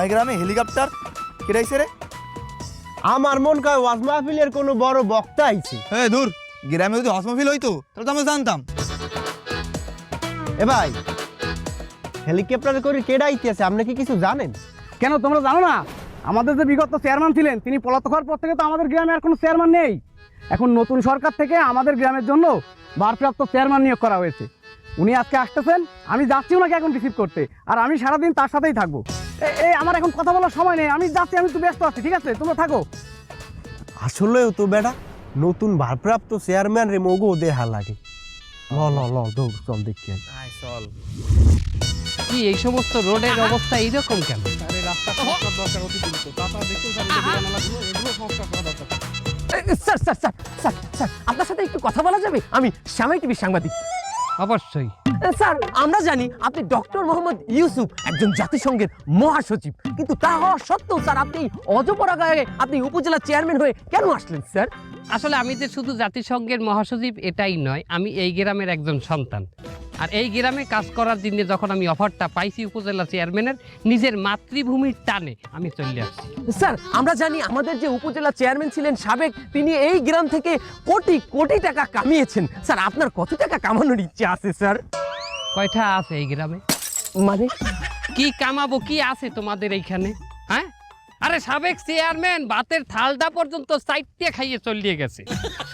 আমার গ্রামে হেলিকপ্টার কেটাইছে রে? আমার মন কয় ওয়াজ মাহফিলের কোনো বড় বক্তা আইছে। হ্যাঁ দূর। গ্রামে যদি হসমাফিল হইতো তাহলে তো আমরা জানতাম। এ ভাই হেলিকপ্টারে করে কেডা আইতেছে আপনি কি কিছু জানেন? কেন তোমরা জানো না? আমাদের যে বিগত চেয়ারম্যান ছিলেন তিনি পলাতক হওয়ার পর থেকে তো আমাদের গ্রামে আর কোনো চেয়ারম্যান নেই। এখন নতুন সরকার থেকে আমাদের গ্রামের জন্য ভারপ্রাপ্ত চেয়ারম্যান নিয়োগ করা হয়েছে। উনি আজকে আসতেছেন আমি যাচ্ছি ওনাকে এখন রিসিভ করতে আর আমি সারাদিন তার সাথেই থাকব। এই আমার এখন কথা বলার সময় নেই। আমি যাচ্ছি আমি একটু ব্যস্ত আছি ঠিক আছে? তোমরা থাকো। আসলেও তো বেটা নতুন ভারপ্রাপ্ত চেয়ারম্যান রে মগো দেহা লাগে। ল ল ল দৌড় চল দেখি চল। কি এই সমস্ত রোডের অবস্থা এইরকম কেন? Sir sir sir sir sir আপনার সাথে একটু কথা বলা যাবে? আমি শ্যামাই টিভি সাংবাদিক। অবশ্যই। স্যার আমরা জানি আপনি ডক্টর মোহাম্মদ ইউসুফ একজন জাতিসংঘের মহাসচিব। কিন্তু তা হওয়া সত্ত্বেও স্যার আপনি অজপরা গায়ে আপনি উপজেলা চেয়ারম্যান হয়ে কেন আসলেন স্যার? আসলে আমি যে শুধু জাতিসংঘের মহাসচিব এটাই নয় আমি এই গ্রামের একজন সন্তান। আর এই গ্রামে কাজ করার জন্য যখন আমি অফারটা পাইছি উপজেলা চেয়ারম্যানের নিজের মাতৃভূমির টানে আমি চলে আসছি। স্যার আমরা জানি আমাদের যে উপজেলা চেয়ারম্যান ছিলেন সাবেক তিনি এই গ্রাম থেকে কোটি কোটি টাকা কামিয়েছেন। স্যার আপনার কত টাকা কামানোর ইচ্ছে আছে স্যার? কয়টা আছে এই গ্রামে? মানে? কি কামাবো কি আছে তোমাদের এইখানে? হ্যাঁ? আরে সাবেক চেয়ারম্যান ভাতের থালটা পর্যন্ত সাইডে খাইয়ে চলিয়ে গেছে।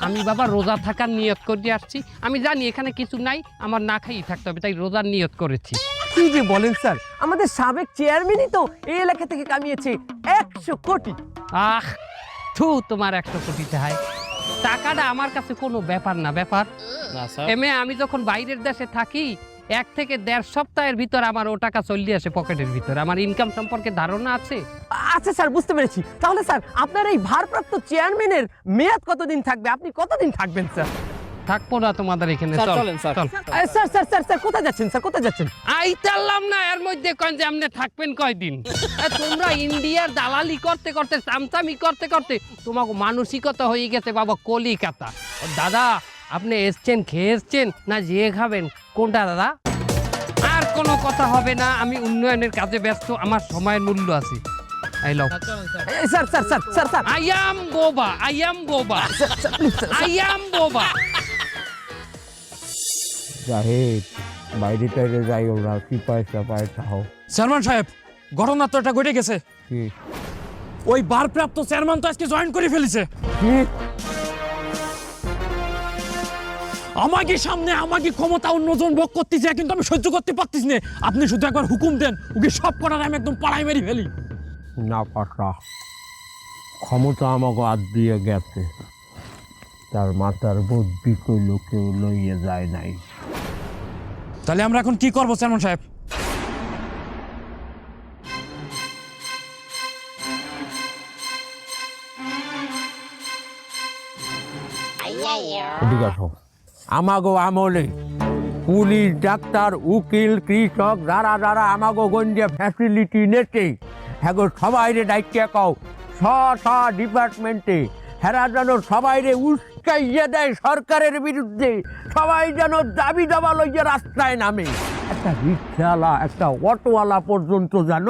আমি বাবা রোজা থাকার নিয়ত করে আসছি। আমি জানি এখানে কিছু নাই আমার না খাইয়ে থাকতে হবে তাই রোজার নিয়ত করেছি। কি যে বলেন স্যার আমাদের সাবেক চেয়ারম্যানই তো এই এলাকা থেকে কামিয়েছে একশো কোটি। আহ থু তোমার একশো কোটি হয় টাকাটা আমার কাছে কোনো ব্যাপার না ব্যাপার। এমএ আমি যখন বাইরের দেশে থাকি এক থেকে দেড় সপ্তাহের ভিতর আমার ও টাকা চলে আসে পকেটের ভিতরে। আমার ইনকাম সম্পর্কে ধারণা আছে? আচ্ছা স্যার বুঝতে পেরেছি। তাহলে স্যার আপনার এই ভারপ্রাপ্ত চেয়ারম্যানের মেয়াদ কতদিন থাকবে? আপনি কতদিন থাকবেন স্যার? থাকব না তোমাদের এখানে স্যার স্যার। স্যার স্যার কোথায় যাচ্ছেন স্যার কোথায় যাচ্ছেন? না এর মধ্যে কন যে আপনি থাকবেন কয়দিন? তোমরা ইন্ডিয়ার দালালি করতে করতে চামচামি করতে করতে তোমাকে মানসিকতা হয়ে গেছে বাবা কলিকাতা। দাদা আপনি এসছেন খেয়ে এসছেন? না যে খাবেন। কোনটা দাদা? আর কোনো কথা হবে না আমি উন্নয়নের কাজে ব্যস্ত আমার সময়ের মূল্য আছে। I love sir. Sir sir sir sir I am বোবা আই অ্যাম বোবা sir, sir, please, sir, sir. I am বোবা জাহেদ বাইরে টাইরে যাই ওরা কি পয়সা পয়সা হোক চেয়ারম্যান সাহেব ঘটনা তো একটা ঘটে গেছে। ওই বারপ্রাপ্ত চেয়ারম্যান তো আজকে জয়েন করে ফেলেছে। আমাকে সামনে আমাকে ক্ষমতা অন্যজন ভোগ করতেছে কিন্তু আমি সহ্য করতে পারতেছি না। আপনি শুধু একবার হুকুম দেন ওকে সব করার আমি একদম পাড়াই মেরি ফেলি। না পাঠা ক্ষমতা আমাকে হাত দিয়ে গেছে। তার মাথার বুদ্ধি কইল কেউ লইয়ে যায় নাই। তাহলে আমরা এখন কি করব চেয়ারম্যান সাহেব? ঠিক আছে আমাগো আমলে। পুলিশ, ডাক্তার, উকিল, কৃষক, যারা যারা আমাগো গঞ্জে ফ্যাসিলিটি নেছে হ্যাঁ সবাই রে দায়িত্ব কও। স স ডিপার্টমেন্টে হেরা যেন সবাই রে উস্কাইয়ে দেয় সরকারের বিরুদ্ধে, সবাই যেন দাবি দাবা লইয়ে রাস্তায় নামে। একটা রিক্সাওয়ালা, একটা অটোওয়ালা পর্যন্ত যেন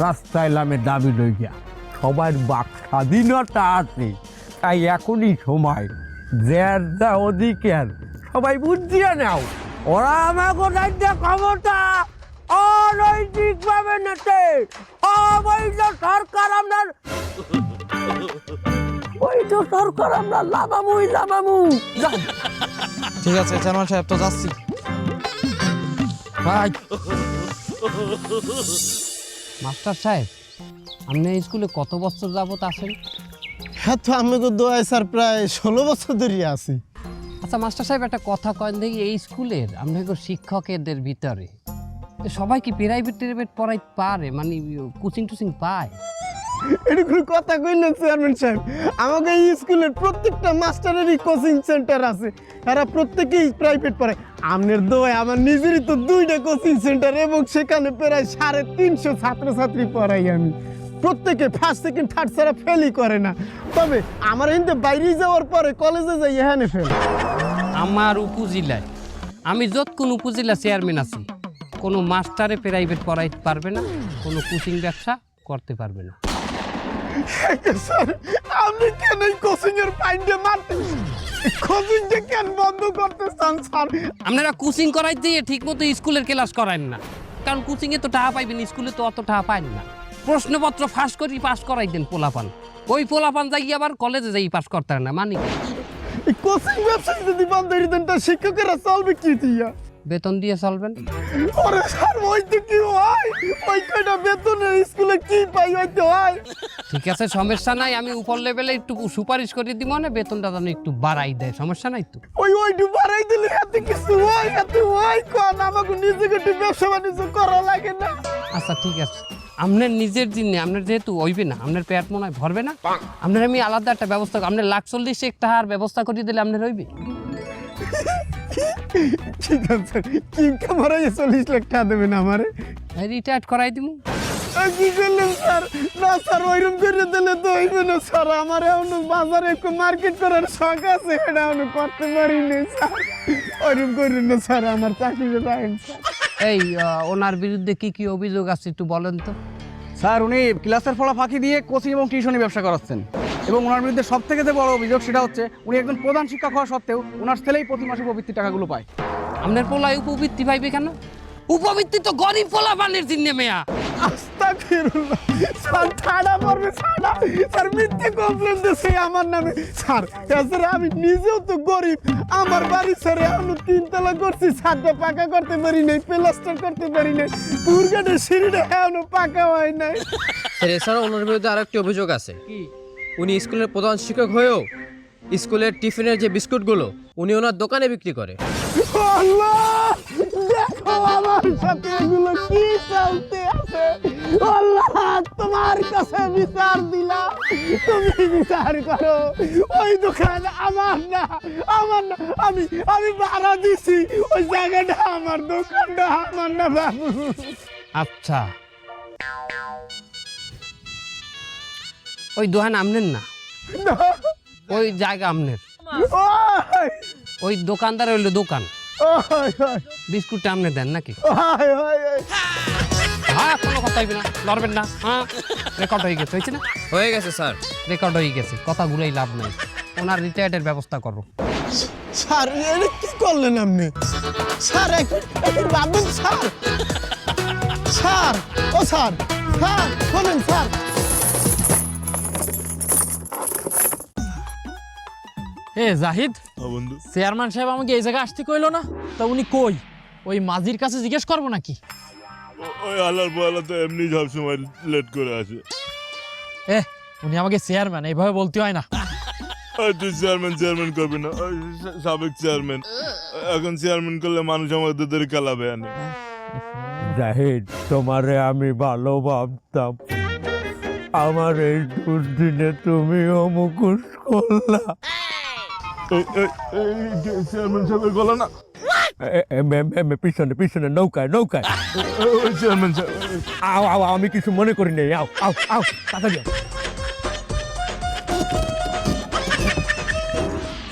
রাস্তায় নামে দাবি লইয়া। সবার বাক স্বাধীনতা আছে, তাই এখনই সময়। যার যা অধিকার সবাই বুঝিয়ে নাও ওরা আমাকে রাজ্য ক্ষমতা অনৈতিক ভাবে নেতে অবৈধ সরকার আপনার বৈধ সরকার আমরা লাভামুই লাভামু। যান। ঠিক আছে চেয়ারম্যান সাহেব তো যাচ্ছি। ভাই। মাস্টার সাহেব আপনি স্কুলে কত বছর যাবত আসেন হ্যাঁ তো আমি তো দোয়াই স্যার প্রায় ষোলো বছর ধরে আছি। আচ্ছা মাস্টার সাহেব, একটা কথা কয়েন দেখি, এই স্কুলের আপনাকে শিক্ষকেদের ভিতরে সবাই কি প্রাইভেট টেরাইভেট পড়াই পারে? মানে কোচিং টুচিং পায়? এটা কোনো কথা কইলেন চেয়ারম্যান সাহেব। আমাকে এই স্কুলের প্রত্যেকটা মাস্টারেরই কোচিং সেন্টার আছে। এরা প্রত্যেকেই প্রাইভেট পড়ে আমনের দোয় আমার নিজেরই তো দুইটা কোচিং সেন্টার এবং সেখানে প্রায় সাড়ে তিনশো ছাত্রছাত্রী পড়াই আমি। প্রত্যেকে ফার্স্ট সেকেন্ড থার্ড ছাড়া ফেলই করে না। তবে আমার কিন্তু বাইরে যাওয়ার পরে কলেজে যাই এখানে ফেল আমার উপজেলায় আমি যত কোন উপজেলা চেয়ারম্যান আছি কোনো মাস্টারে প্রাইভেট পড়াইতে পারবে না কোনো কোচিং ব্যবসা করতে পারবে না। স্যার আপনি কেন এই কোচিং এর পাইন্ডে মারতে কোচিংটা কেন বন্ধ করতে চান স্যার? আপনারা কোচিং করাই দিয়ে ঠিক মতো স্কুলের ক্লাস করায়েন না। কারণ কোচিংয়ে তো টাকা পাইবেন স্কুলে তো অত টাকা পাইন না। প্রশ্নপত্র ফাঁস করি পাস করাই দেন পোলাপান। ওই পোলাপান যাই আবার কলেজে যাই পাস করতে না মানে কোচিং ব্যবসা যদি বন্ধ করে দেন তা শিক্ষকেরা চলবে কি দিয়া? বেতন দিয়ে চলবেন? ওরে স্যার ওই তো কি হয়? ওই কয়টা বেতনে স্কুলে কি পাই ওই তো হয়। ঠিক আছে সমস্যা নাই আমি উপর লেভেলে একটু সুপারিশ করে দিব না বেতনটা যেন একটু বাড়াই দেয় সমস্যা নাই তো? ওই ওইটু বাড়াই দিলে এত কিছু হয় এত হয় কোন? আমাকে নিজেকে একটু ব্যবসা বাণিজ্য করা লাগে না। আচ্ছা ঠিক আছে। আপনার নিজের জন্য আপনার যেহেতু হইবে না আপনার পেট মনে হয় ভরবে না। আপনার আমি আলাদা একটা ব্যবস্থা আপনার লাখ চল্লিশ এক টাকার ব্যবস্থা করিয়ে দিলে আপনার হইবে। ঠিক আছে চল্লিশ লাখ টাকা দেবেন আমারে। রিটায়ার্ড করাই দিব আর কি করলেন স্যার? না স্যার ওইরকম করে দিলে তো হইবে না স্যার। আমার এখন বাজারে একটু মার্কেট করার শখ আছে এখন করতে পারি না স্যার। ওইরকম করেন না স্যার আমার চাকরিতে রাখেন স্যার। এই ওনার বিরুদ্ধে কি কি অভিযোগ আছে একটু বলেন তো। স্যার, উনি ক্লাসের ফলা ফাঁকি দিয়ে কোচিং এবং টিউশনি ব্যবসা করাচ্ছেন। এবং ওনার বিরুদ্ধে সব থেকে যে বড় অভিযোগ সেটা হচ্ছে, উনি একজন প্রধান শিক্ষক হওয়া সত্ত্বেও ওনার ছেলেই প্রতি মাসে প্রবৃত্তি টাকাগুলো পায়। আপনার পোলায় উপবৃত্তি পাইবে কেন? উপবৃত্তি তো গরিব পোলা বানের জিন্নে মেয়া। আস্তাগফিরুল্লাহ স্যার ছাড়া পড়বে ছাড়া। স্যার মিথ্যে কমপ্লেন দিছে আমার নামে। স্যার আমি নিজেও তো গরিব। আমার বাড়ি ছেড়ে আমি তিনতলা করছি। ছাদটা পাকা করতে পারি নাই প্লাস্টার করতে পারি নাই। পুরগাটের সিঁড়িটা এখনও পাকা হয় নাই। স্যার এছাড়া ওনার বিরুদ্ধে আরেকটি অভিযোগ আছে। উনি স্কুলের প্রধান শিক্ষক হয়েও স্কুলের টিফিনের যে বিস্কুটগুলো উনি ওনার দোকানে বিক্রি করে। আল্লাহ! আমার সাথে এগুলো কি চলতে আছে? আল্লাহ তোমার কাছে বিচার দিলাম। তুমি বিচার করো। ওই দোকান আমার না আমার না। আমি আমি ভাড়া দিছি। ওই জায়গাটা আমার দোকানটা আমার না বাবু। আচ্ছা। ওই দোকান আমনের না? ওই জায়গা আমনের। ওই দোকানদার হইল দোকান। বিস্কুটটা আমনে দেন নাকি? হ্যাঁ কোনো কথা হইবে না লড়বেন না হ্যাঁ রেকর্ড হয়ে গেছে হয়েছে না? হয়ে গেছে স্যার। রেকর্ড হয়ে গেছে কথাগুলোই লাভ নাই। ওনার রিটায়ার্ডের ব্যবস্থা করো। স্যার এটা কি করলেন আপনি? স্যার একটু একটু স্যার? স্যার ও স্যার স্যার শোনেন স্যার। এ জাহিদ? চেয়ারম্যান সাহেব আমাকে এই জায়গায় আসতে কইলো না? তা উনি কই? ওই মাঝির কাছে জিজ্ঞেস করব নাকি? ওই বলা তো এমনি সবসময় লেট করে আসে। এ উনি আমাকে চেয়ারম্যান এইভাবে বলতে হয় না। তুই চেয়ারম্যান চেয়ারম্যান করবি না। সাবেক চেয়ারম্যান। এখন চেয়ারম্যান করলে মানুষ আমাদের ধরে খেলাবে আনে জাহিদ তোমারে আমি ভালো ভাবতাম আমার এই দুর্দিনে তুমিও মুখোশ করলা। চেয়ারম্যান সাহেবের গলা না। পিছনে পিছনে নৌকায় নৌকায়। চেয়ারম্যান সাহেব আও আও আমি কিছু মনে করি নাই। আও আও আও তাড়াতাড়ি।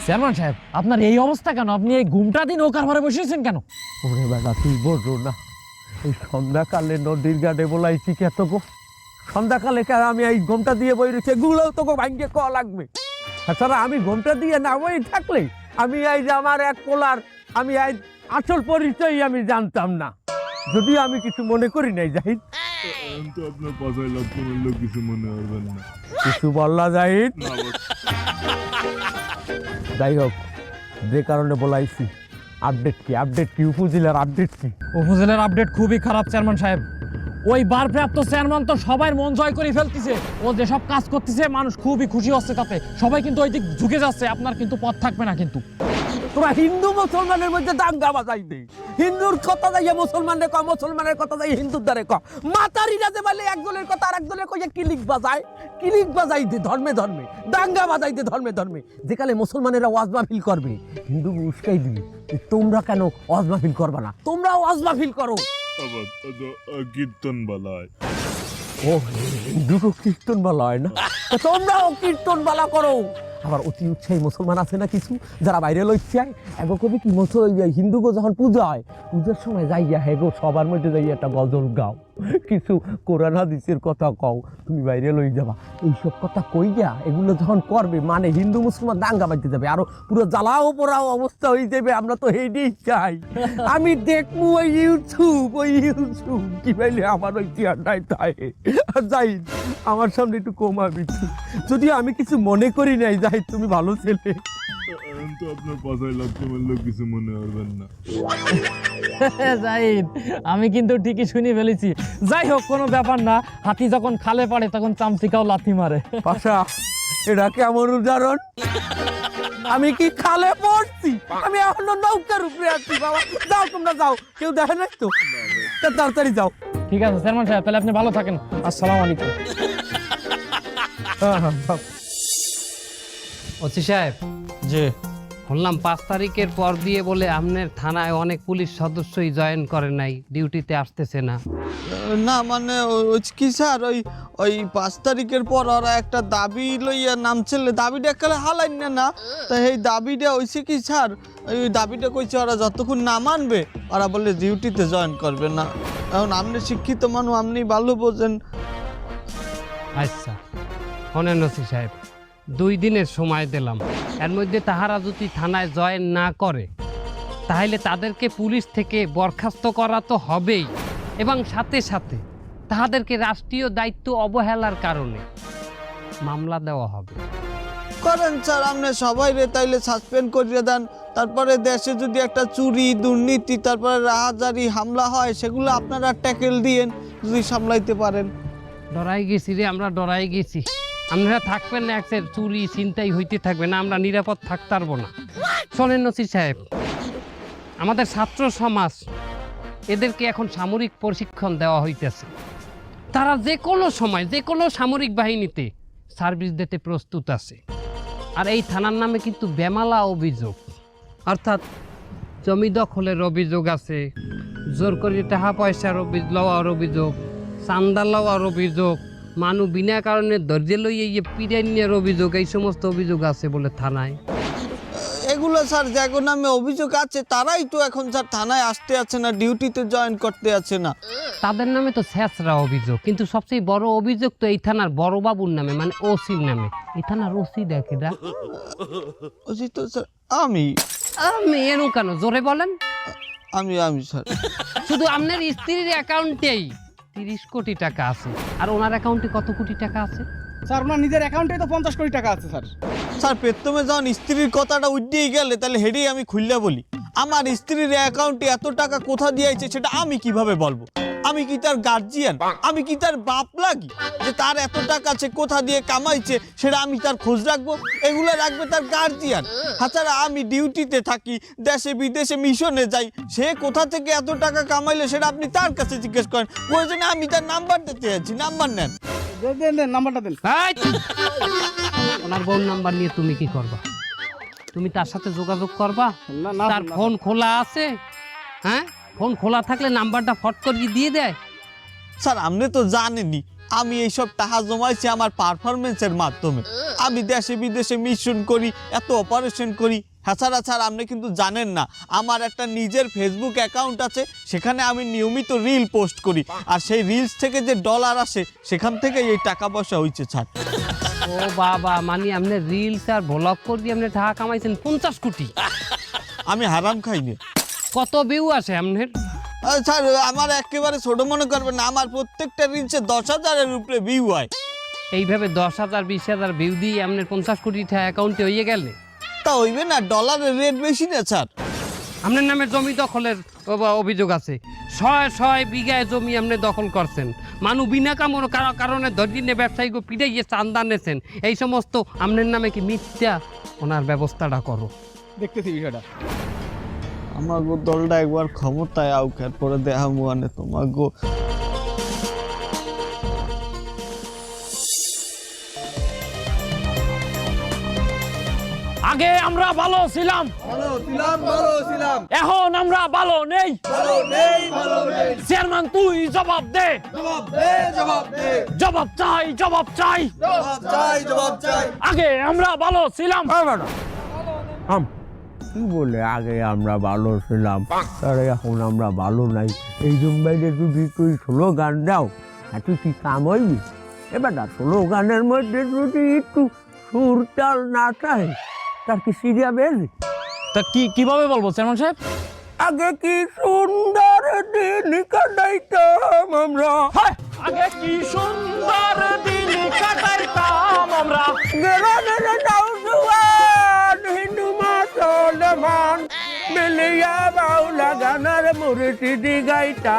চেয়ারম্যান সাহেব আপনার এই অবস্থা কেন? আপনি এই ঘুমটা দিন নৌকার ঘরে বসেছেন কেন? ওরে বেটা তুই বোঝো না? এই সন্ধ্যাকালে নদীর গাড়ে বলাইছি কে তো গো সন্ধ্যাকালে কে আমি এই ঘুমটা দিয়ে বই রয়েছে এগুলো তোকে ভাঙ্গে ক লাগবে? তাছাড়া আমি ঘোমটা দিয়ে না বই থাকলে আমি এই যে আমার এক পোলার আমি এই আসল পরিচয় আমি জানতাম না। যদি আমি কিছু মনে করি নাই জাহিদ। তো আপনার পাশায় লক্ষ্য মূল্য কিছু মনে করবেন না। কিছু বললা জাহিদ। যাই হোক যে কারণে বলাইছি আপডেট কি? আপডেট কি? উপজেলার আপডেট কি? উপজেলার আপডেট খুবই খারাপ চেয়ারম্যান সাহেব। ওই বারপ্রাপ্ত চেয়ারম্যান তো সবাই মন জয় করে ফেলতেছে। ও যেসব কাজ করতেছে, মানুষ খুবই খুশি হচ্ছে তাতে। সবাই কিন্তু ওই দিক ঝুঁকে যাচ্ছে, আপনার কিন্তু পথ থাকবে না কিন্তু। তোরা হিন্দু মুসলমানের মধ্যে দাঙ্গা বাজাই দে। হিন্দুর কথা যাইয়া মুসলমানের ক, মুসলমানের কথা যাই হিন্দুর দ্বারে ক। মাতারিরা যে বলে একজনের কথা আর একজনের কইয়া কিলিক বাজায়, কিলিক বাজাই দে ধর্মে ধর্মে। দাঙ্গা বাজাই দে ধর্মে ধর্মে। যেকালে মুসলমানেরা ওয়াজ মাহফিল করবে, হিন্দু উস্কাই দিবি। তোমরা কেন ওয়াজ মাহফিল করবা না? তোমরা ওয়াজ মাহফিল করো। আবার ও কীর্তন বলা ও, দুটো কীর্তন বলা না? তোমরাও কীর্তন বালা করো। আবার অতি উৎসাহী মুসলমান আছে না কিছু? যারা বাইরে লইছায় এগো কবি কি মুসল হিন্দুগো যখন পূজা হয় পূজার সময় যাইয়া হেগো, সবার মধ্যে যাইয়া একটা গজল গাও। কিছু কোরআন হাদিসের কথা কও তুমি বাইরে লই যাবা। এইসব কথা কই গা এগুলো যখন করবে মানে হিন্দু মুসলমান দাঙ্গা বাজতে যাবে আরও পুরো জ্বালাও পোড়াও অবস্থা হয়ে যাবে আমরা তো এইটাই চাই আমি দেখব ওই ইউটিউব ওই ইউটিউব কি পাইলে আমার ওই চেয়ারটাই তাই। যাই আমার সামনে একটু কমাবি। যদি আমি কিছু মনে করি নাই যাই তুমি ভালো ছেলে। এখন তো আপনার পাশায় লাগতে পারলেও কিছু মনে করবেন না। জাহিদ আমি কিন্তু ঠিকই শুনে ফেলেছি। যাই হোক কোনো ব্যাপার না। হাতি যখন খালে পড়ে তখন চামচিকাও লাথি মারে। পাশা এটা কেমন উদাহরণ? আমি কি খালে পড়ছি? আমি এখনও নৌকার উপরে আছি বাবা। যাও তোমরা যাও। কেউ দেখে নাই তো? তা তাড়াতাড়ি যাও। ঠিক আছে চেয়ারম্যান সাহেব তাহলে আপনি ভালো থাকেন। আসসালামু আলাইকুম। হ্যাঁ হ্যাঁ। ওসি সাহেব জি। শুনলাম পাঁচ তারিখের পর দিয়ে বলে আপনার থানায় অনেক পুলিশ সদস্যই জয়েন করে নাই ডিউটিতে আসতেছে না। না মানে ওই কি স্যার ওই ওই পাঁচ তারিখের পর ওরা একটা দাবি লইয়া নামছিল দাবিটা কালে হালাই না না? তা এই দাবিটা হইছে কি স্যার? ওই দাবিটা কইছে ওরা যতক্ষণ না মানবে ওরা বলে ডিউটিতে জয়েন করবে না। এখন আপনি শিক্ষিত মানুষ আপনি ভালো বোঝেন। আচ্ছা শোনেন ওসি সাহেব দুই দিনের সময় দিলাম। এর মধ্যে তাহারা যদি থানায় জয়েন না করে তাহলে তাদেরকে পুলিশ থেকে বরখাস্ত করা তো হবেই এবং সাথে সাথে তাহাদেরকে রাষ্ট্রীয় দায়িত্ব অবহেলার কারণে মামলা দেওয়া হবে। করেন স্যার আপনি সবাই রে তাইলে সাসপেন্ড করিয়ে দেন। তারপরে দেশে যদি একটা চুরি দুর্নীতি তারপরে রাহাজারি হামলা হয় সেগুলো আপনারা ট্যাকেল দিয়েন যদি সামলাইতে পারেন। ডরাই গেছি রে আমরা ডরাই গেছি। আপনারা থাকবেন না একটা চুরি চিন্তাই হইতে থাকবে না, আমরা নিরাপদ থাকতে পারব না। শোনেন নসির সাহেব, আমাদের ছাত্র সমাজ, এদেরকে এখন সামরিক প্রশিক্ষণ দেওয়া হইতেছে। তারা যে কোনো সময়, যে কোনো সামরিক বাহিনীতে সার্ভিস দিতে প্রস্তুত আছে। আর এই থানার নামে কিন্তু বেমালা অভিযোগ, অর্থাৎ জমি দখলের অভিযোগ আছে, জোর করে টাকা পয়সার অভি- লওয়ার অভিযোগ, চান্দা লওয়ার অভিযোগ মানু বিনা কারণে ধৈর্য লইয়ে ইয়ে পিরান্যের অভিযোগ এই সমস্ত অভিযোগ আছে বলে থানায় এগুলো স্যার যাগো নামে অভিযোগ আছে তারাই তো এখন স্যার থানায় আসতে আছে না ডিউটিতে জয়েন করতে আছে না। তাদের নামে তো স্যাঁচরা অভিযোগ কিন্তু সবচেয়ে বড় অভিযোগ তো এই থানার বড় বাবুর নামে মানে ওসির নামে। এই থানার ওসি দেখে দা ওসি তো স্যার আমি। আমি এরকম কেন? জোরে বলেন। আমি আমি স্যার। শুধু আপনার স্ত্রীর অ্যাকাউন্টেই তিরিশ কোটি টাকা আছে। আর ওনার অ্যাকাউন্টে কত কোটি টাকা আছে? স্যার ওনার নিজের অ্যাকাউন্টে তো পঞ্চাশ কোটি টাকা আছে স্যার। স্যার প্রথমে যখন স্ত্রীর কথাটা উঠেই গেলে তাহলে হেডেই আমি খুললে বলি আমার স্ত্রীর অ্যাকাউন্টে এত টাকা কোথা দিয়েছে সেটা আমি কীভাবে বলব? আমি কি তার গার্জিয়ান আমি কি তার বাপ লাগি? যে তার এত টাকা সে কোথা দিয়ে কামাইছে সেটা আমি তার খোঁজ রাখব? এগুলো রাখবে তার গার্জিয়ান তাছাড়া আমি ডিউটিতে থাকি দেশে বিদেশে মিশনে যাই সে কোথা থেকে এত টাকা কামাইলে সেটা আপনি তার কাছে জিজ্ঞেস করেন। প্রয়োজনে আমি তার নাম্বার দিতে যাচ্ছি। নাম্বার নেন। নাম্বারটা দেন! ওনার বোন নাম্বার নিয়ে তুমি কি করবা? তুমি তার সাথে যোগাযোগ করবা? না না তার ফোন খোলা আছে? হ্যাঁ? ফোন খোলা থাকলে নাম্বারটা ফট করিয়ে দিয়ে দেয়? স্যার আপনি তো জানেনই আমি এইসব টাকা জমাইছি আমার পারফরমেন্সের মাধ্যমে। আমি দেশে বিদেশে মিশন করি এত অপারেশন করি হ্যাঁ স্যার আপনি কিন্তু জানেন না। আমার একটা নিজের ফেসবুক অ্যাকাউন্ট আছে সেখানে আমি নিয়মিত রিল পোস্ট করি। আর সেই রিলস থেকে যে ডলার আসে সেখান থেকে এই টাকা পয়সা হয়েছে স্যার। ও বাবা মানে আপনি রিলস আর ব্লগ করে দিয়ে আপনি টাকা কামাইছেন পঞ্চাশ কোটি। আমি হারাম খাইনি। কত ভিউ আছে আপনার? স্যার আমার একেবারে ছোট মনে করবেন না আমার প্রত্যেকটা রিলসে দশ হাজারের উপরে ভিউ হয়। এইভাবে দশ হাজার বিশ হাজার ভিউ দিয়ে আপনার পঞ্চাশ কোটি টাকা অ্যাকাউন্টে হয়ে গেলে? তা হইবে না? ডলারের রেট বেশি না স্যার? আপনার নামে জমি দখলের অভিযোগ আছে। ছয় ছয় বিঘায় জমি আপনি দখল করছেন। মানু বিনা কামর কার- কারণে ধরিয়ে ব্যবসায়ীকে পিটাইয়ে চান্দা নেছেন। এই সমস্ত আপনার নামে কি মিথ্যা ওনার ব্যবস্থাটা করো। দেখতেছি বিষয়টা। আমার গো দলটা একবার ক্ষমতায় আউকার পরে দেহা মুয়ানে তোমার গো আগে আমরা ভালো ছিলাম। এখন আমরা ভালো নেই। চেয়ারম্যান তুই জবাব দে। জবাব চাই জবাব চাই। জবাব চাই আগে আমরা ভালো ছিলাম। এই কি বলে আগে আমরা ভালো ছিলাম তাহলে এখন আমরা ভালো নাই। এই জন্যে যদি তুই স্লো গান দাও আর তুই কি কাম হইবি? এবার না স্লো গানের মধ্যে যদি একটু সুর তাল না চাই তার কি সিরিয়া বেশ তা কি কীভাবে বলব চেয়ারম্যান সাহেব? আগে কি সুন্দর দিন কাটাইতাম আমরা? আগে কি সুন্দর দিন কাটাইতাম আমরা? গ্রামের নৌজুয়ান হিন্দু মুসলমান মিলিয়া বাউলা গানার মুরতি গাইতা